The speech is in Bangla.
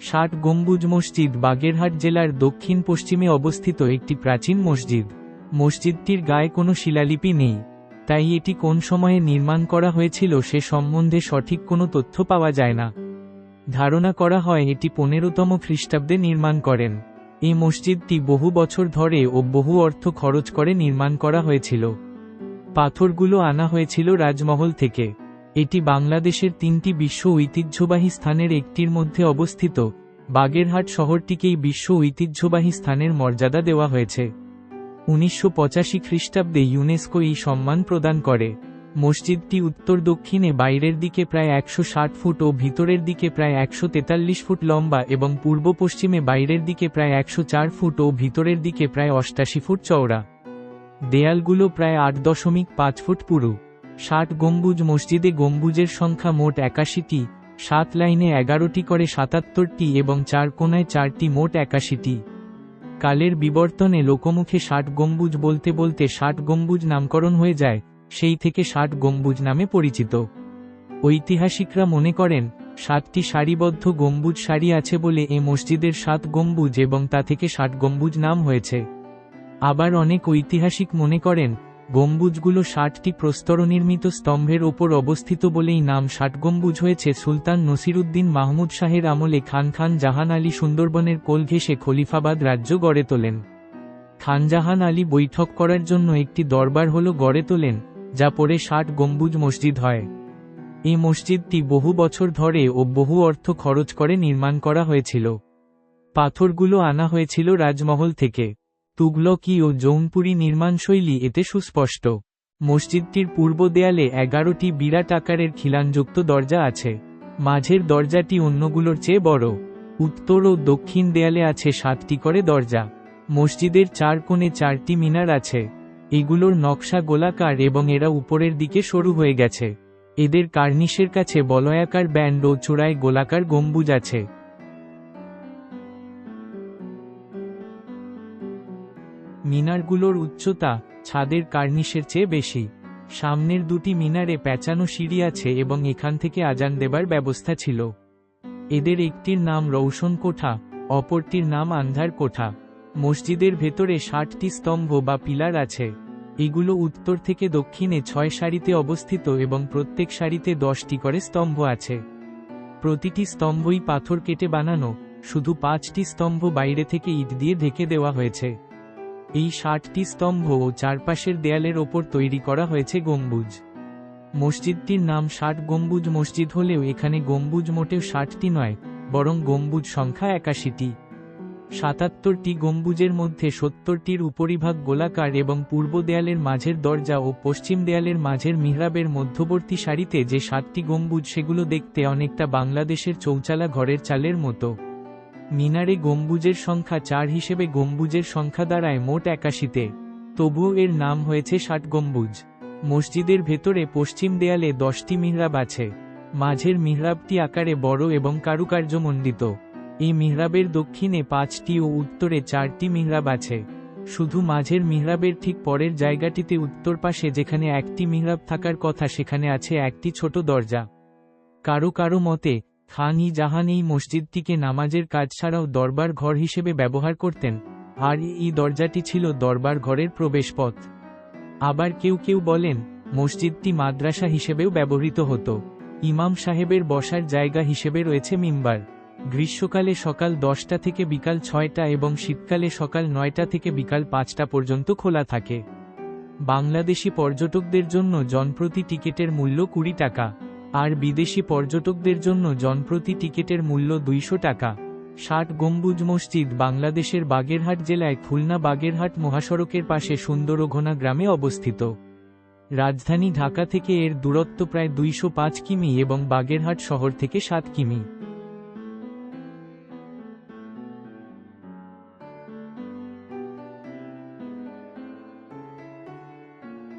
ষাট গম্বুজ মসজিদ বাগেরহাট জেলার দক্ষিণ পশ্চিমে অবস্থিত একটি প্রাচীন মসজিদ। মসজিদটির গায়ে কোনো শিলালিপি নেই। তাই এটি কোন সময়ে নির্মাণ করা হয়েছিল সে সম্বন্ধে সঠিক কোনো তথ্য পাওয়া যায় না। ধারণা করা হয় এটি পনেরোতম খ্রিস্টাব্দে নির্মাণ করেন। এই মসজিদটি বহু বছর ধরে ও বহু অর্থ খরচ করে নির্মাণ করা হয়েছিল। পাথরগুলো আনা হয়েছিল রাজমহল থেকে। এটি বাংলাদেশের তিনটি বিশ্ব ঐতিহ্যবাহী স্থানের একটির মধ্যে অবস্থিত। বাগেরহাট শহরটিকেই বিশ্ব ঐতিহ্যবাহী স্থানের মর্যাদা দেওয়া হয়েছে। উনিশশো পঁচাশি খ্রিস্টাব্দে ইউনেস্কো এই সম্মান প্রদান করে। মসজিদটি উত্তর দক্ষিণে বাইরের দিকে প্রায় একশো ষাট ফুট ও ভিতরের দিকে প্রায় একশো তেতাল্লিশ ফুট লম্বা এবং পূর্ব পশ্চিমে বাইরের দিকে প্রায় একশো চার ফুট ও ভিতরের দিকে প্রায় অষ্টাশি ফুট চওড়া। দেয়ালগুলো প্রায় আট দশমিক পাঁচ ফুট পুরু। ষাট গম্বুজ মসজিদে গম্বুজের সংখ্যা মোট একাশিটি, সাত লাইনে এগারোটি করে সাতাত্তরটি এবং চার কোনায় চারটি মোট একাশিটি। কালের বিবর্তনে লোকমুখে ষাট গম্বুজ বলতে বলতে ষাট গম্বুজ নামকরণ হয়ে যায়, সেই থেকে ষাট গম্বুজ নামে পরিচিত। ঐতিহাসিকরা মনে করেন, সাতটি সারিবদ্ধ গম্বুজ সারি আছে বলে এ মসজিদের সাত গম্বুজ এবং তা থেকে ষাট গম্বুজ নাম হয়েছে। আবার অনেক ঐতিহাসিক মনে করেন গম্বুজগুলো ষাটটি প্রস্তরনির্মিত স্তম্ভের ওপর অবস্থিত বলেই নাম ষাট গম্বুজ হয়েছে সুলতান নসিরুদ্দিন মাহমুদ শাহের আমলে খান খান জাহান আলী সুন্দরবনের কোল ঘেঁষে খলিফাবাদ রাজ্য গড়ে তোলেন। খানজাহান আলী বৈঠক করার জন্য একটি দরবার হল গড়ে তোলেন, যা পরে ষাট গম্বুজ মসজিদ হয়। এই মসজিদটি বহু বছর ধরে ও বহু অর্থ খরচ করে নির্মাণ করা হয়েছিল। পাথরগুলো আনা হয়েছিল রাজমহল থেকে। তুগলকি ও জৌনপুরি নির্মাণশৈলী এতে সুস্পষ্ট। মসজিদটির পূর্ব দেয়ালে এগারোটি বিরাট আকারের খিলানযুক্ত দরজা আছে। মাঝের দরজাটি অন্যগুলোর চেয়ে বড়। উত্তর ও দক্ষিণ দেয়ালে আছে সাতটি করে দরজা। মসজিদের চার কোণে চারটি মিনার আছে। এগুলোর নকশা গোলাকার এবং এরা উপরের দিকে সরু হয়ে গেছে। এদের কার্নিশের কাছে বলয়াকার ব্যান্ড ও চূড়ায় গোলাকার গম্বুজ আছে। মিনারগুলোর উচ্চতা ছাদের কার্নিশের চেয়ে বেশি। সামনের দুটি মিনারে প্যাঁচানো সিঁড়ি আছে এবং এখান থেকে আজান দেবার ব্যবস্থা ছিল। এদের একটির নাম রৌশন কোঠা, অপরটির নাম আন্ধার কোঠা। মসজিদের ভেতরে ষাটটি স্তম্ভ বা পিলার আছে। এগুলো উত্তর থেকে দক্ষিণে ছয় সারিতে অবস্থিত এবং প্রত্যেক সারিতে দশটি করে স্তম্ভ আছে। প্রতিটি স্তম্ভই পাথর কেটে বানানো, শুধু পাঁচটি স্তম্ভ বাইরে থেকে ইট দিয়ে ঢেকে দেওয়া হয়েছে। এই ষাটটি স্তম্ভ ও চারপাশের দেয়ালের ওপর তৈরি করা হয়েছে গম্বুজ। মসজিদটির নাম ষাট গম্বুজ মসজিদ হলেও এখানে গম্বুজ মোটেও ষাটটি নয়, বরং গম্বুজ সংখ্যা একাশিটি। সাতাত্তরটি গম্বুজের মধ্যে সত্তরটির উপরিভাগ গোলাকার এবং পূর্ব দেয়ালের মাঝের দরজা ও পশ্চিম দেয়ালের মাঝের মিহরাবের মধ্যবর্তী সারিতে যে সাতটি গম্বুজ সেগুলো দেখতে অনেকটা বাংলাদেশের চৌচালা ঘরের চালের মতো। মিনারে গম্বুজের সংখ্যা চার হিসেবে গম্বুজের সংখ্যা দাঁড়ায় মোট একাশিতে। তবুও এর নাম হয়েছে ষাট গম্বুজ। মসজিদের ভেতরে পশ্চিম দেয়ালে দশটি মিহরাব আছে। মাঝের মিহরাবটি আকারে বড় এবং কারুকার্যমণ্ডিত। এই মিহরাবের দক্ষিণে পাঁচটি ও উত্তরে চারটি মিহরাব আছে। শুধু মাঝের মিহরাবের ঠিক পরের জায়গাটিতে উত্তর পাশে যেখানে একটি মিহরাব থাকার কথা সেখানে আছে একটি ছোট দরজা। কারও কারও মতে খান ই জাহান এই মসজিদটিকে নামাজের কাজ ছাড়াও দরবার ঘর হিসেবে ব্যবহার করতেন, আর এই দরজাটি ছিল দরবার ঘরের প্রবেশপথ। আবার কেউ কেউ বলেন, মসজিদটি মাদ্রাসা হিসেবেও ব্যবহৃত হতো। ইমাম সাহেবের বসার জায়গা হিসেবে রয়েছে মিম্বার। গ্রীষ্মকালে সকাল দশটা থেকে বিকাল ছয়টা এবং শীতকালে সকাল নয়টা থেকে বিকাল পাঁচটা পর্যন্ত খোলা থাকে। বাংলাদেশি পর্যটকদের জন্য জনপ্রতি টিকিটের মূল্য কুড়ি টাকা। আর বিদেশি পর্যটকদের জন্য জনপ্রতি টিকিটের মূল্য দুইশো টাকা। ষাট গম্বুজ মসজিদ বাংলাদেশের বাগেরহাট জেলায় খুলনা বাগেরহাট মহাসড়কের পাশে সুন্দরঘোনা গ্রামে অবস্থিত। রাজধানী ঢাকা থেকে এর দূরত্ব প্রায় দুইশ পাঁচ কিমি এবং বাগেরহাট শহর থেকে সাত কিমি।